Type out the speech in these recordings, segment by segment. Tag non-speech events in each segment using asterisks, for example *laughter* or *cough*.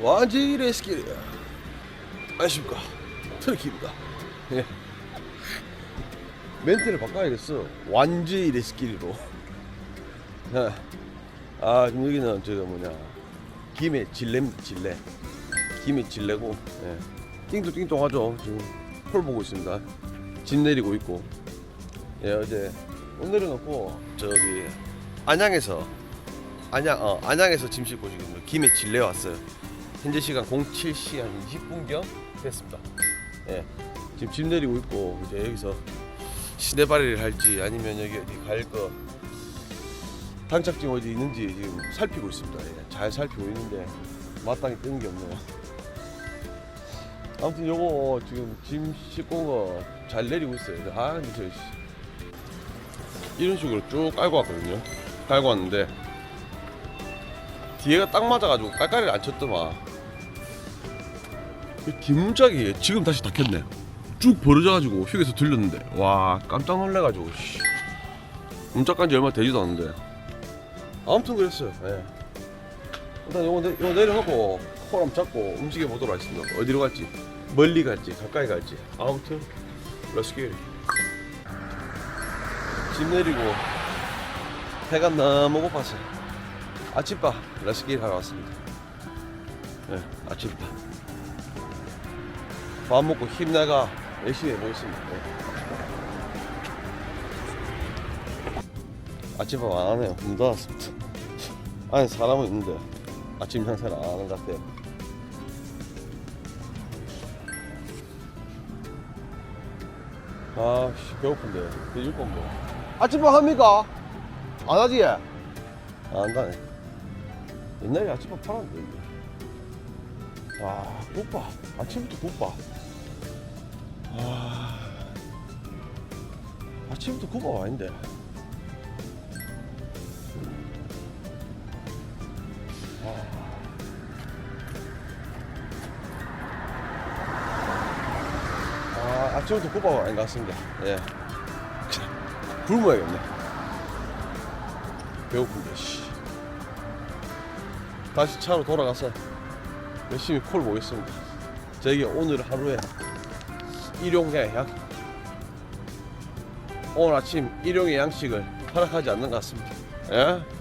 완전히 레스킬이야. 안녕하십니까. 트럭입니다. 예. 멘트를 바꿔야겠어. 완전히 레스킬이로. 예. 아, 지금 여기는 저거 뭐냐. 김해 질레입니다, 질레. 김해 질레고, 예. 띵동띵동하죠. 지금 폴 보고 있습니다. 진 내리고 있고. 예, 어제 오늘은 없고 저기 안양에서 안양 어 안양에서 짐 싣고 지금 김해 질레 왔어요. 현재 시간 07시 한 20분경 됐습니다. 예, 지금 짐 내리고 있고 이제 여기서 시내발이를 할지 아니면 여기 어디 갈거 당착증 어디 있는지 지금 살피고 있습니다. 예, 잘 살피고 있는데 마땅히 뜨는 게 없네요. 아무튼 요거 지금 짐 싣고 온거잘 내리고 있어요. 아 씨. 이런 식으로 쭉 깔고 왔거든요. 깔고 왔는데 뒤에가 딱 맞아가지고 깔깔이를 안 쳤더만. 이 뒷문짝이 지금 다시 닫혔네. 쭉 벌어져가지고 휴게소 들렸는데 와 깜짝 놀래가지고 씨. 문짝 간지 얼마 되지도 않는데. 아무튼 그랬어요. 예. 일단 요거, 내, 요거 내려놓고 코람 잡고 움직여 보도록 하겠습니다. 어디로 갈지 멀리 갈지 가까이 갈지 아무튼 렛츠기 짐 내리고 해가 너무 고팠어요. 아침밥 렛츠기 하러 왔습니다. 네, 아침밥. 밥 먹고 힘내가 열심히 해보겠습니다. 네. 아침밥 안 하네요. 문 닫았습니다. *laughs* 안에 사람은 있는데 아침 상사를 안 하는 것 같아요. 아 씨 배고픈데 돼질 건데 아침밥 합니까? 안 하지? 안 한다네 옛날에 아침밥 팔았는데 이게. 아 국밥 아침부터 국밥 아 아침부터 국밥 아닌데 아, 아침부터 국밥 아닌 것 같습니다. 예. 굶어야겠네. 배고픈데, 씨. 다시 차로 돌아가서 열심히 콜 보겠습니다. 저에게 오늘 하루에 일용의 양, 오늘 아침 일용의 양식을 허락하지 않는 것 같습니다. 예?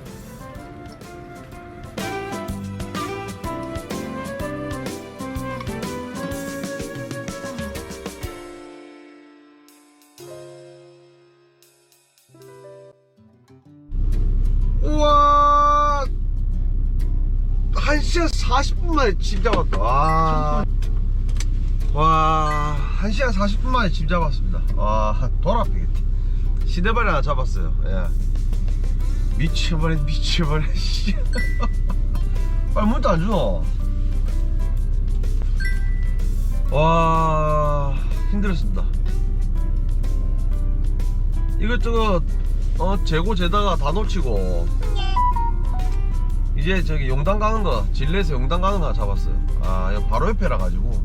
1시간 40분 만에 짐 잡았다. 와, 와 1시간 40분 만에 짐 잡았습니다. 와 돌아가겠다. 시내발이 하나 잡았어요. 예. 미쳐버린 미쳐버린 *laughs* 씨. 빨리 문도 안 주노. 와 힘들었습니다. 이것저것 어 재고 재다가 다 놓치고 이제 저기 용당 가는 거 진례에서 용당 가는 거 잡았어요. 아 여기 바로 옆에라 가지고.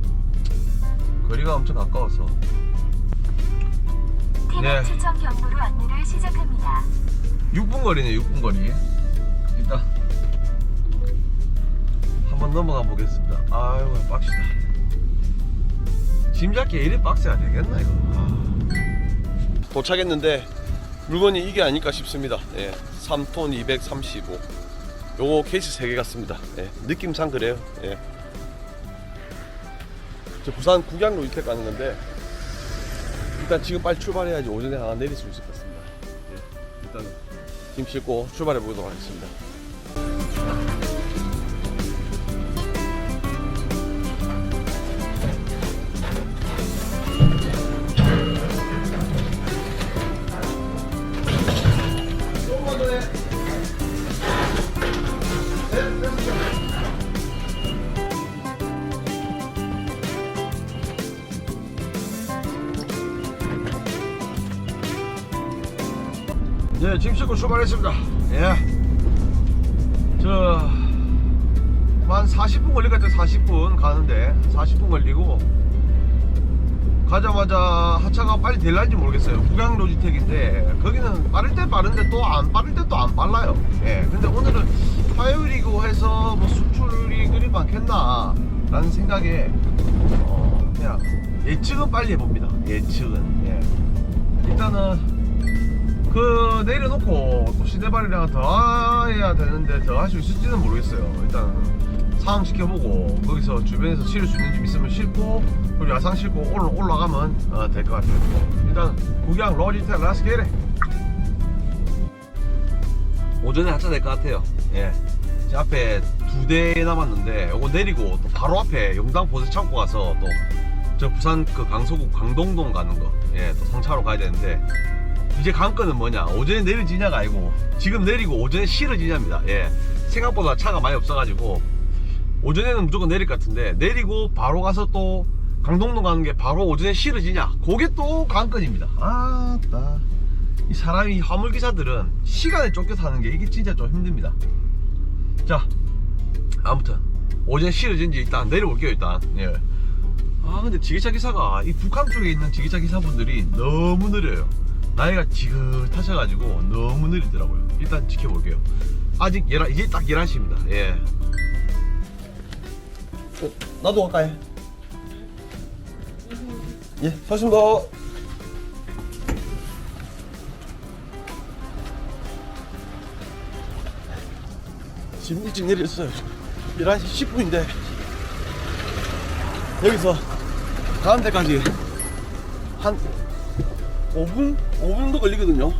거리가 엄청 가까워서. 네. 추천 경로로 안내를 시작합니다. 6분 거리네 6분 거리. 일단 한번 넘어가 보겠습니다. 아이고 빡시다. 짐 잡기 이리 빡세야 되겠나 이거? 아. 도착했는데 물건이 이게 아닐까 싶습니다. 예, 3톤 235 요거 케이스 3개 같습니다 예, 느낌상 그래요 예. 저 부산 국양로 이택 가는 건데 일단 지금 빨리 출발해야지 오전에 하나 내릴 수 있을 것 같습니다 예, 일단 짐 싣고 출발해 보도록 하겠습니다. 예, 짐 싣고 출발했습니다. 예. 저, 한 40분 걸릴 것 같아요. 40분 가는데. 40분 걸리고. 가자마자 하차가 빨리 될란지 모르겠어요. 국양 로지텍인데, 거기는 빠를 때 빠른데 또 안 빠를 때 또 안 빨라요. 예. 근데 오늘은 화요일이고 해서 뭐 수출이 그리 많겠나 라는 생각에 어, 그냥 예측은 빨리 해봅니다 예측은 예. 일단은 그 내려놓고 또 시내발이랑 더 해야 되는데 더 할 수 있을지는 모르겠어요 일단 상황 지켜보고 거기서 주변에서 실을 수 있는 집 있으면 실고 그리고 야상 실고 올라, 올라가면 어, 될것 같아요 일단 구경 로지텔 라스 게레 오전에 하차 될 것 같아요. 예. 제 앞에 두 대 남았는데 요거 내리고 또 바로 앞에 용당 보세 창고 가서 또 저 부산 그 강서구 강동동 가는 거, 예, 또 상차로 가야 되는데 이제 관건은 뭐냐? 오전에 내려지냐가 아니고 지금 내리고 오전에 실어지냐입니다. 예. 생각보다 차가 많이 없어가지고 오전에는 무조건 내릴 것 같은데 내리고 바로 가서 또 강동동 가는 게 바로 오전에 실어지냐? 그게 또 관건입니다. 아따. 이 사람이 화물 기사들은 시간에 쫓겨서 하는 게 이게 진짜 좀 힘듭니다. 자, 아무튼 오전 실어진지 일단 내려볼게요 일단. 예. 아 근데 지게차 기사가 이 북한 쪽에 있는 지게차 기사분들이 너무 느려요. 나이가 지긋하셔가지고 너무 느리더라고요. 일단 지켜볼게요. 아직 11, 이제 딱 11시입니다. 예. 나도 갈까요? 예, 사십니다. 지금 일찍 내렸어요. 11시 10분인데 여기서 가는 데까지 한 5분? 5분 정도 걸리거든요.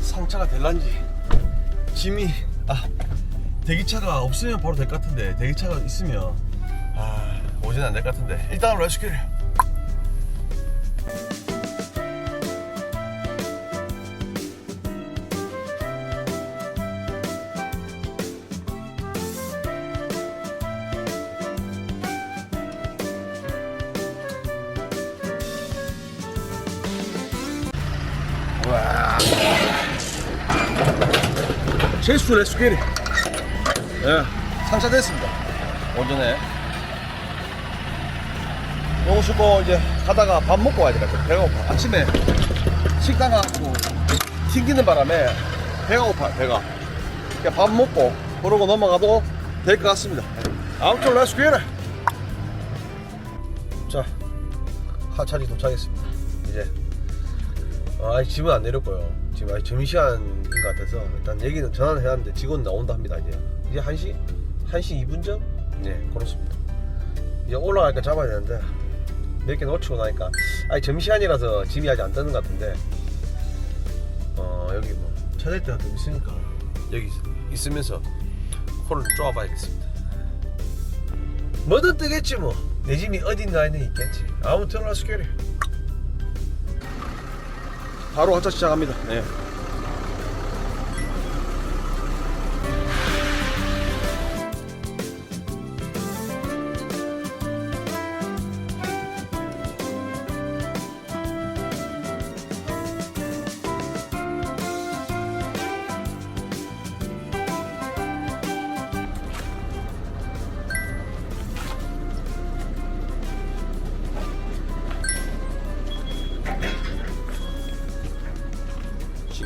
상차가 될란지 짐이 아 대기차가 없으면 바로 될 것 같은데 대기차가 있으면 아 오지는 안될 것 같은데 일단 렛츠기를 제수 렛츠기를 예, 상차됐습니다. 오전에. 요거 싣고 이제 가다가 밥 먹고 와야 될 것 같아요. 배가 고파. 아침에 식당 가고 튕기는 바람에 배가 고파요, 배가. 그러니까 밥 먹고 그러고 넘어가도 될 것 같습니다. 아무튼 렛츠 기릿! 자, 하차리 도착했습니다. 이제 아, 집은 안 내렸고요. 지금 아직 점심시간인 것 같아서 일단 얘기는 전화는 해놨는데 직원 나온다 합니다. 이제 이제 1시? 1시 2분 전? 네, 그렇습니다. 이제 올라갈까 잡아야 되는데 몇 개 놓치고 나니까 아니 점심시간이라서 짐이 아직 안 뜨는 것 같은데 어 여기 뭐 찾을 때가 좀 있으니까 여기 있- 있으면서 코를 쪼아봐야겠습니다. 뭐든 뜨겠지 뭐. 내 짐이 어딘가에는 있겠지. 아무튼 기릿. 바로 하차 시작합니다. 네.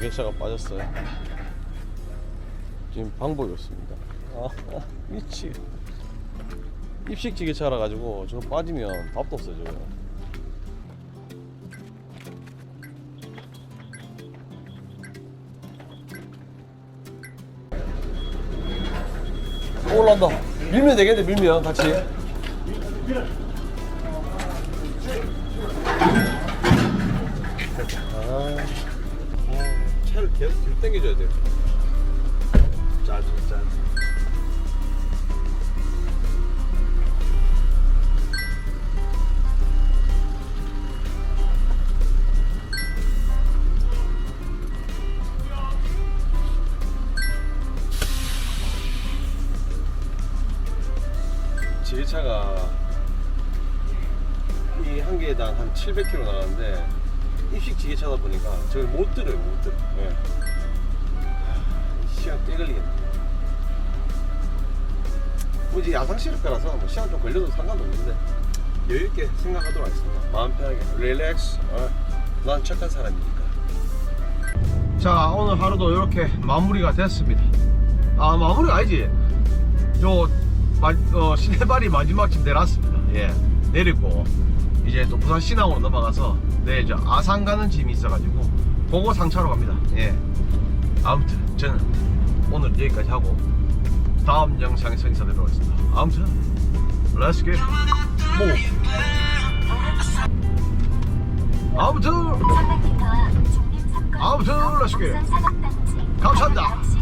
지게차가 빠졌어요. 지금 방법이 없습니다. *laughs* 아, 미치. 입식 지게차라 가지고 저거 빠지면 밥도 없어요, 저거. 올라온다. 밀면 되겠네, 밀면 같이. 아. 차를 계속 뒤로 당겨줘야 돼요. 짜증 짜증. 제 차가 이 한 개당 한 700km 나가는데 입식 지게차다 보니까 저걸 못 들어요 못 들어 예. 하, 시간 꽤 걸리겠네. 뭐 이제 야상 시를 거라서 뭐 시간 좀 걸려도 상관없는데 여유있게 생각하도록 하겠습니다. 마음 편하게. 릴렉스 어, 난 착한 사람이니까. 자 오늘 하루도 이렇게 마무리가 됐습니다. 아 마무리가 아니지. 요 마, 어, 시내발이 마지막 집 내놨습니다. 예. 내리고 이제 또 부산 신항으로 넘어가서 내일 저 아산 가는 짐이 있어가지고 그거 상차로 갑니다. 예. 아무튼 저는 오늘 여기까지 하고 다음 영상에서 인사드리도록 하겠습니다. 아무튼 Let's get move 아무튼 300m 중림 삼거리 아무튼 get 산업단지 감사합니다.